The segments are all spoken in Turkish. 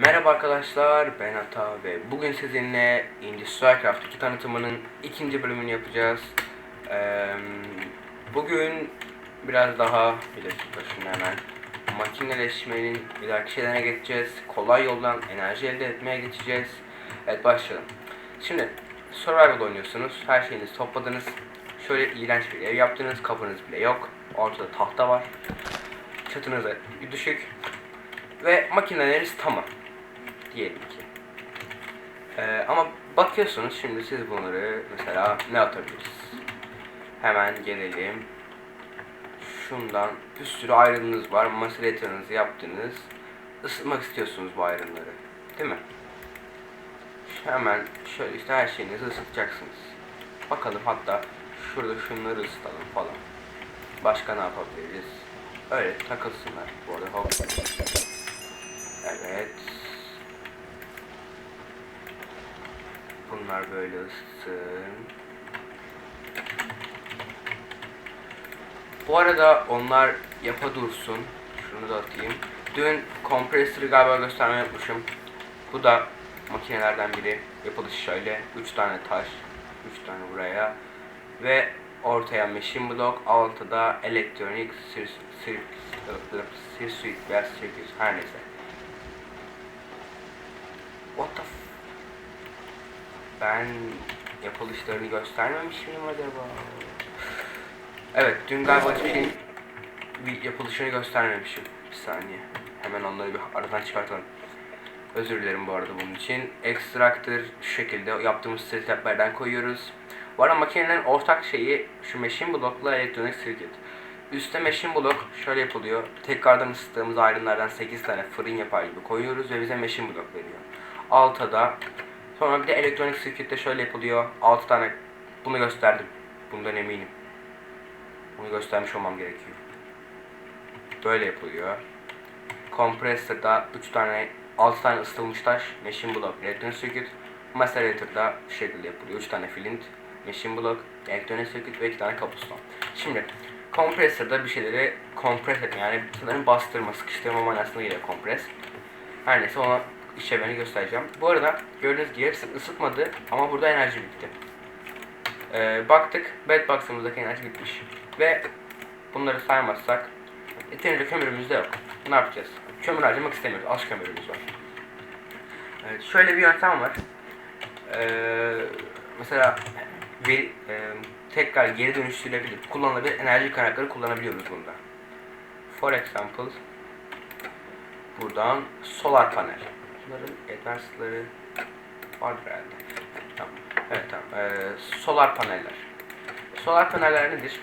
Merhaba arkadaşlar ben Ata ve bugün sizinle Industrial Craft 2 tanıtımının ikinci bölümünü yapacağız. Ee, bugün biraz daha bir dakika şunu hemen makineleşmenin dahaki şeylerine geçeceğiz. Kolay yoldan enerji elde etmeye geçeceğiz. Evet başlayalım. Şimdi survival oynuyorsunuz. Her şeyinizi topladınız. Şöyle iğrenç bir ev yaptınız. Kapınız bile yok. Ortada tahta var. Çatınız düşük. Ve makineleriniz tamam diyelim ki. Ee, ama bakıyorsunuz şimdi siz bunları mesela ne atabiliriz? Hemen gelelim. Şundan bir sürü ayrımınız var. Masalator'ınızı yaptınız. Isıtmak istiyorsunuz bu ayrımları. Değil mi? Hemen şöyle işte her şeyinizi ısıtacaksınız. Bakalım hatta şurada şunları ısıtalım falan. Başka ne yapabiliriz? Öyle takılsınlar bu arada. Hop. Evet. Bunlar böyle ısıtsın. Bu arada onlar yapa dursun. Şunu da atayım. Dün kompresörü galiba göstermeyi unutmuşum. Bu da makinelerden biri. Yapılışı şöyle. 3 tane taş. 3 tane buraya. Ve ortaya machine block. Altıda elektronik sir, sir, sir, sir, veya circuit her neyse. What the Ben yapılışlarını göstermemiş miyim acaba? Evet, dün galiba hiçbir şeyin bir yapılışını göstermemişim. Bir saniye. Hemen onları bir aradan çıkartalım. Özür dilerim bu arada bunun için. Extractor şu şekilde yaptığımız setuplerden koyuyoruz. Bu arada makinelerin ortak şeyi şu machine block'la elektronik circuit. Üste machine block şöyle yapılıyor. Tekrardan ısıttığımız ayrımlardan 8 tane fırın yapar gibi koyuyoruz ve bize machine block veriyor. Alta da sonra bir de elektronik circuit'te şöyle yapılıyor. 6 tane bunu gösterdim. Bundan eminim. Bunu göstermiş olmam gerekiyor. Böyle yapılıyor. Compressor'da 3 tane 6 tane ısıtılmış taş, machine block, elektronik circuit. Macerator'da şu şekilde yapılıyor. 3 tane flint, machine block, elektronik circuit ve 2 tane cobblestone. Şimdi kompresörde bir şeyleri kompres etme yani sanırım bastırma, sıkıştırma manasında geliyor kompres. Her neyse ona işlevlerini göstereceğim. Bu arada gördüğünüz gibi hepsi ısıtmadı ama burada enerji bitti. Ee, baktık bedbox'ımızdaki enerji bitmiş. Ve bunları saymazsak yeterince kömürümüz de yok. Ne yapacağız? Kömür harcamak istemiyoruz. Az kömürümüz var. Evet, şöyle bir yöntem var. Ee, mesela bir, e, tekrar geri dönüştürülebilir, kullanılabilir enerji kaynakları kullanabiliyoruz bunda. For example, buradan solar panel. Bunların advanced'ları vardır herhalde. Tamam. Evet tamam. Ee, solar paneller. Solar paneller nedir?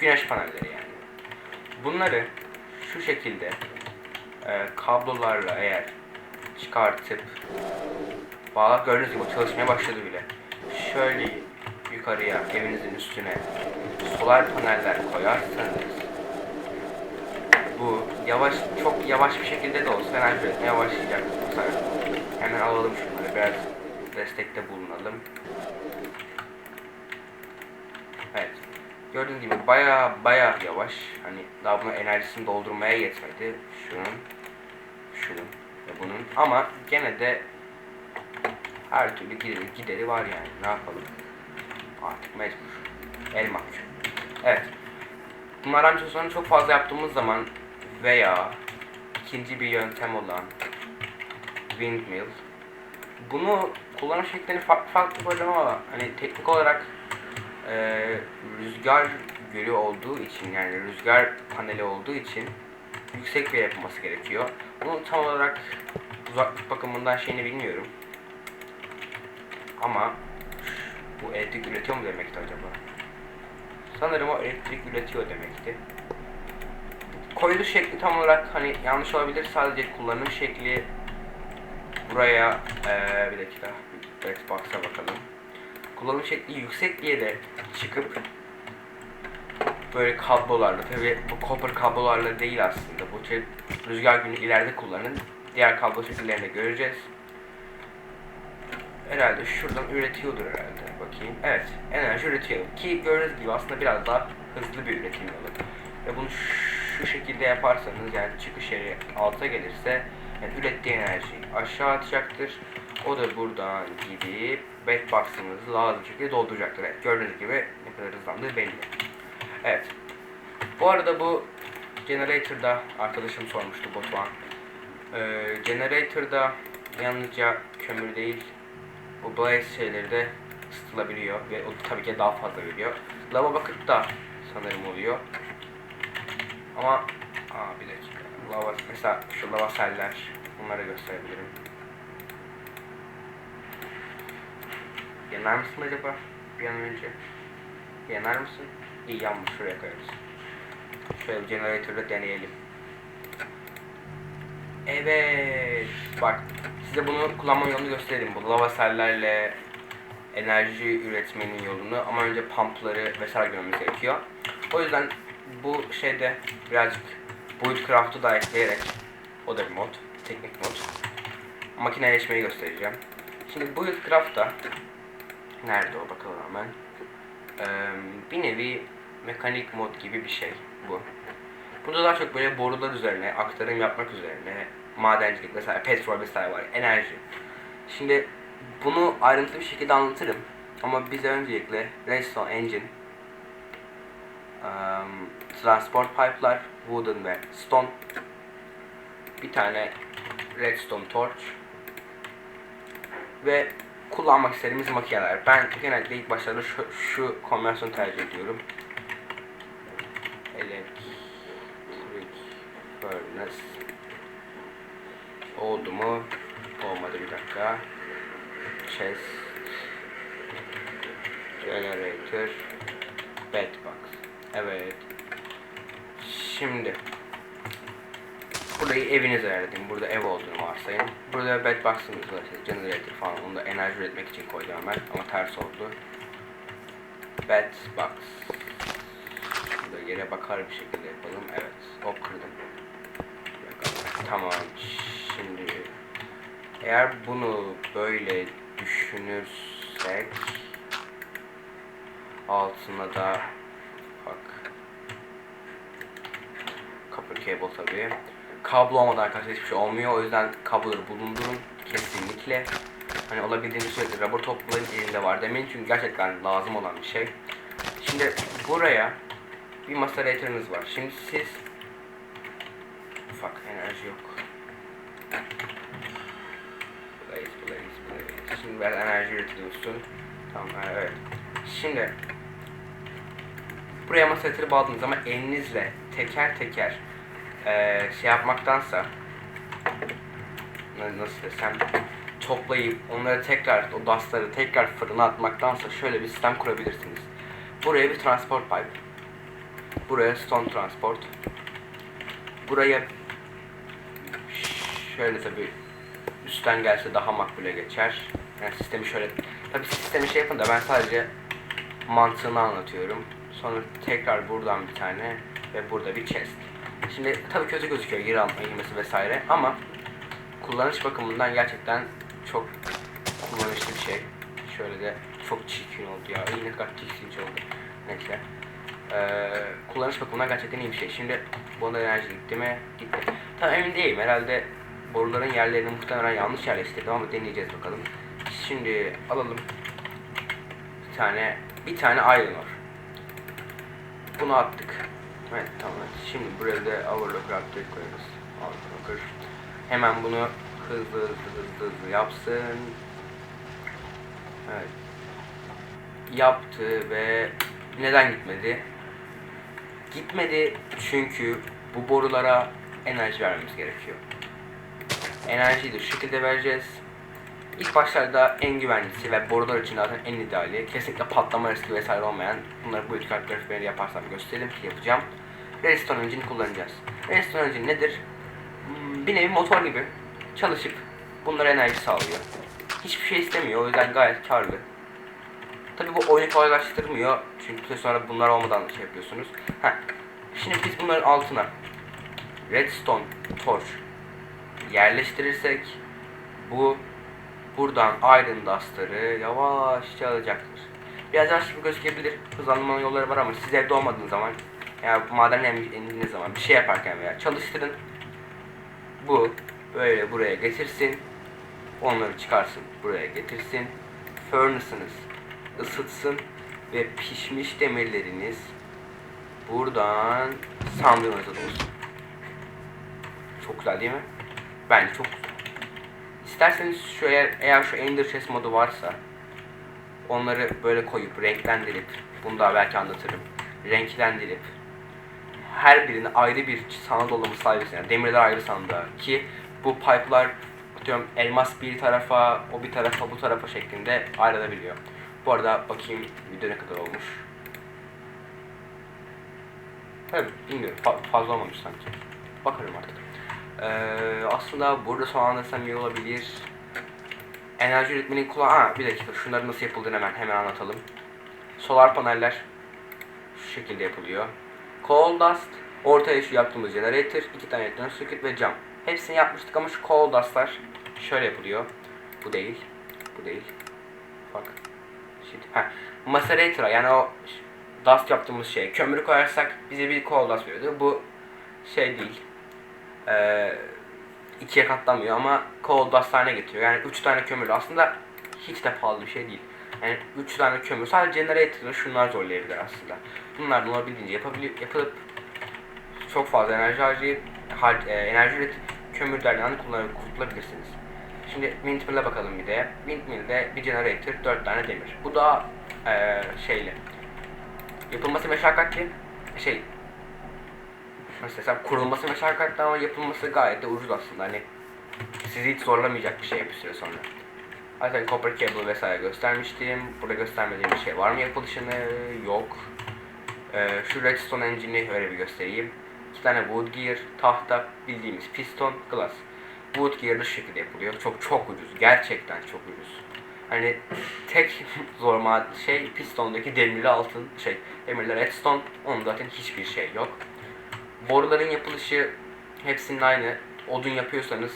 Güneş panelleri yani. Bunları şu şekilde e, kablolarla eğer çıkartıp bağla gördüğünüz gibi çalışmaya başladı bile. Şöyle yukarıya evinizin üstüne solar paneller koyarsanız bu yavaş çok yavaş bir şekilde de olsa enerji üretmeye başlayacak. Mesela hemen alalım şunları biraz destekte bulunalım. Evet. Gördüğünüz gibi baya baya yavaş. Hani daha buna enerjisini doldurmaya yetmedi. Şunun, şunun ve bunun. Ama gene de her türlü gideri, gideri var yani. Ne yapalım? Artık mecbur. El mahkum. Evet. Bunlar ancak çok fazla yaptığımız zaman veya ikinci bir yöntem olan windmill bunu kullanım şekleri farklı farklı böyle ama hani teknik olarak e, rüzgar gölü olduğu için yani rüzgar paneli olduğu için yüksek bir yapılması gerekiyor. Bunu tam olarak uzaklık bakımından şeyini bilmiyorum. Ama bu elektrik üretiyor mu demekti acaba? Sanırım o elektrik üretiyor demekti. Koyuluş şekli tam olarak hani yanlış olabilir. Sadece kullanım şekli. Buraya ee, bir dakika Xbox'a bakalım. Kullanım şekli yüksek diye de çıkıp böyle kablolarla tabi bu copper kablolarla değil aslında. Bu şey rüzgar günü ileride kullanın. Diğer kablo şekillerini göreceğiz. Herhalde şuradan üretiyordur herhalde. Bakayım. Evet enerji üretiyor. Ki gördüğünüz gibi aslında biraz daha hızlı bir üretim yolu. Ve bunu şu şekilde yaparsanız yani çıkış yeri alta gelirse Yani ürettiği enerjiyi aşağı atacaktır. O da buradan gidip bedbox'ımızı lazım şekilde dolduracaktır. Evet, gördüğünüz gibi ne kadar hızlandığı belli. Evet. Bu arada bu generator'da arkadaşım sormuştu Batuhan. Ee, generator'da yalnızca kömür değil bu blaze şeyleri de ısıtılabiliyor ve o tabii ki daha fazla veriyor. Lava bucket da sanırım oluyor. Ama aa bir dakika. Lava mesela şu lava seller bunları gösterebilirim. Yanar mısın acaba bir an önce? Yanar mısın? İyi yanmış şuraya koyarız. Şöyle bir generator'da deneyelim. Evet. Bak size bunu kullanma yolunu göstereyim. Bu lava sellerle enerji üretmenin yolunu ama önce pumpları vesaire görmemiz gerekiyor. O yüzden bu şeyde birazcık Buildcraft'ı da ekleyerek o da bir mod, teknik mod. Makineleşmeyi göstereceğim. Şimdi Buildcraft'ta nerede o bakalım hemen. Ee, bir nevi mekanik mod gibi bir şey bu. Burada daha çok böyle borular üzerine, aktarım yapmak üzerine, madencilik vesaire, petrol vesaire var, enerji. Şimdi bunu ayrıntılı bir şekilde anlatırım. Ama bize öncelikle Redstone Engine, um, transport pipe'lar, wooden ve stone, bir tane redstone torch ve kullanmak istediğimiz makineler. Ben genellikle ilk başlarda şu, şu konversiyonu tercih ediyorum. Electric furnace oldu mu? Olmadı bir dakika. Chest Generator Bedbox Evet Şimdi Burayı evinize ayarladım. Burada ev olduğunu varsayın. Burada bedbox'ımız var. işte generator falan. Onu da enerji üretmek için koydum ben. Ama ters oldu. Bedbox. Burada yere bakar bir şekilde yapalım. Evet. Hop kırdım. Tamam. Şimdi eğer bunu böyle düşünürsek altına da bak copper cable tabii. Kablo olmadan arkadaşlar hiçbir şey olmuyor. O yüzden kabloları bulundurun kesinlikle. Hani olabildiğince sürekli rubber toplayın elinde var demeyin çünkü gerçekten lazım olan bir şey. Şimdi buraya bir macerator'ınız var. Şimdi siz ufak enerji yok. Blaze, blaze, blaze. Şimdi biraz enerji üretiliyorsun. Tamam, evet. Şimdi buraya masalatırı bağladığınız zaman elinizle teker teker eee, şey yapmaktansa na- nasıl desem toplayıp onları tekrar o dustları tekrar fırına atmaktansa şöyle bir sistem kurabilirsiniz. Buraya bir transport pipe. Buraya stone transport. Buraya şöyle tabi üstten gelse daha makbule geçer. Yani sistemi şöyle tabi sistemi şey yapın da ben sadece mantığını anlatıyorum. Sonra tekrar buradan bir tane ve burada bir chest. Şimdi tabi kötü gözüküyor geri alma girmesi vesaire ama kullanış bakımından gerçekten çok kullanışlı bir şey. Şöyle de çok çirkin oldu ya. İyi ne kadar tiksinç oldu. Neyse. Ee, kullanış bakımından gerçekten iyi bir şey. Şimdi bunda enerji gitti mi? Gitti. Tam emin değilim. Herhalde boruların yerlerini muhtemelen yanlış yerleştirdim ama deneyeceğiz bakalım. Şimdi alalım. Bir tane bir tane iron ore. Bunu attık. Evet tamam. Şimdi buraya da overlock raptor koyarız. Overlocker. Hemen bunu hızlı hızlı hızlı hızlı yapsın. Evet. Yaptı ve neden gitmedi? Gitmedi çünkü bu borulara enerji vermemiz gerekiyor. Enerjiyi de şu şekilde vereceğiz. İlk başlarda en güvenlisi ve borular için zaten en ideali. Kesinlikle patlama riski vesaire olmayan. Bunları bu üç kart grafikleri yaparsam göstereyim ki yapacağım. Redstone engine kullanacağız. Redstone engine nedir? Hmm, Bir nevi motor gibi çalışıp bunlara enerji sağlıyor. Hiçbir şey istemiyor o yüzden gayet karlı. Tabi bu oyunu kolaylaştırmıyor. Çünkü sonra bunlar olmadan şey yapıyorsunuz. Heh. Şimdi biz bunların altına redstone torch yerleştirirsek bu buradan iron dust'ları yavaşça alacaktır. Biraz yavaş gibi gözükebilir. Hızlandırmanın yolları var ama siz evde olmadığınız zaman yani maden indiğiniz zaman bir şey yaparken veya çalıştırın. Bu böyle buraya getirsin. Onları çıkarsın buraya getirsin. Furnace'ınız ısıtsın ve pişmiş demirleriniz buradan sandığınıza dolsun. Çok güzel değil mi? Bence çok güzel. İsterseniz şu eğer, eğer şu Ender Chest modu varsa onları böyle koyup renklendirip bunu da belki anlatırım. Renklendirip her birini ayrı bir sandık dolabı sahibisi yani demirler ayrı sandığa ki bu pipe'lar atıyorum elmas bir tarafa o bir tarafa bu tarafa şeklinde ayrılabiliyor. Bu arada bakayım video ne kadar olmuş. Evet bilmiyorum fa- fazla olmamış sanki. Bakarım artık. Ee, aslında burada sonlandırsam iyi olabilir. Enerji üretmenin kulağı... Ha bir dakika şunların nasıl yapıldığını hemen hemen anlatalım. Solar paneller şu şekilde yapılıyor. Coal dust, ortaya şu yaptığımız generator, iki tane elektron circuit ve cam. Hepsini yapmıştık ama şu coal dust'lar şöyle yapılıyor. Bu değil. Bu değil. Bak. Shit. Ha. Macerator'a yani o dust yaptığımız şey. Kömürü koyarsak bize bir coal dust veriyordu. Bu şey değil. Ee, ikiye katlanmıyor ama dust haline getiriyor. Yani üç tane kömür aslında hiç de pahalı bir şey değil. Yani üç tane kömür sadece generator'ı şunlar zorlayabilir aslında. Bunlar olabildiğince yapabilir, yapılıp çok fazla enerji harcayıp har, e, enerji üretip kömürlerden kullanıp kurtulabilirsiniz. Şimdi windmill'e bakalım bir de. Windmill'de bir generator, 4 tane demir. Bu da e, şeyli. Yapılması meşakkatli. Şey desem kurulması meşakkatli ama yapılması gayet de ucuz aslında. Hani sizi hiç zorlamayacak bir şey bir süre sonra. Zaten copper cable vesaire göstermiştim. Burada göstermediğim bir şey var mı yapılışını? Yok. Ee, şu redstone engine'i öyle bir göstereyim. İki tane wood gear, tahta, bildiğimiz piston, glass. Wood gear şu şekilde yapılıyor. Çok çok ucuz. Gerçekten çok ucuz. Hani tek zor şey pistondaki demirli altın şey demirli redstone. Onun zaten hiçbir şey yok. Boruların yapılışı hepsinin aynı. Odun yapıyorsanız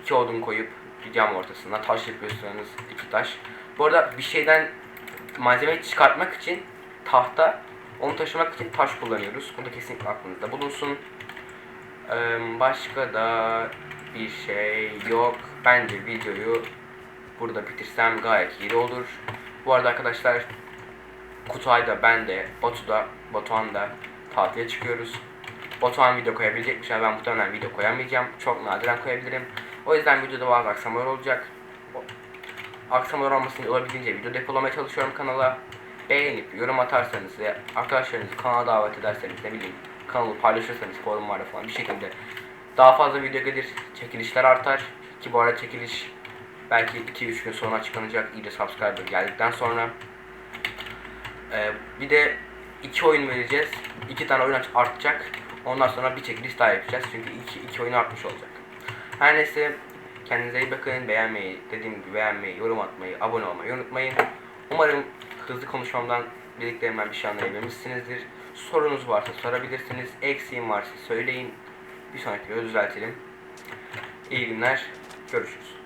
iki odun koyup cam ortasına taş yapıyorsanız iki taş. Bu arada bir şeyden malzemeyi çıkartmak için tahta, onu taşımak için taş kullanıyoruz. Bu da kesinlikle aklınızda bulunsun. Ee, başka da bir şey yok. Bence videoyu burada bitirsem gayet iyi olur. Bu arada arkadaşlar Kutay'da ben de Batu'da Batuhan da tatile çıkıyoruz. Batuhan video koyabilecekmiş ama ben muhtemelen video koyamayacağım. Çok nadiren koyabilirim. O yüzden videoda bazı aksamalar olacak. Aksamalar olmasını olabildiğince video depolamaya çalışıyorum kanala. Beğenip yorum atarsanız ve arkadaşlarınızı kanala davet ederseniz ne bileyim kanalı paylaşırsanız forumlarda falan bir şekilde daha fazla video gelir, çekilişler artar. Ki bu arada çekiliş belki 2-3 gün sonra açıklanacak iyice subscriber geldikten sonra. Ee, bir de iki oyun vereceğiz. İki tane oyun artacak. Ondan sonra bir çekiliş daha yapacağız. Çünkü iki, iki oyun artmış olacak. Her neyse kendinize iyi bakın. Beğenmeyi, dediğim gibi beğenmeyi, yorum atmayı, abone olmayı unutmayın. Umarım hızlı konuşmamdan dediklerimden bir şey anlayabilmişsinizdir. Sorunuz varsa sorabilirsiniz. Eksiğim varsa söyleyin. Bir sonraki videoda düzeltelim. İyi günler. Görüşürüz.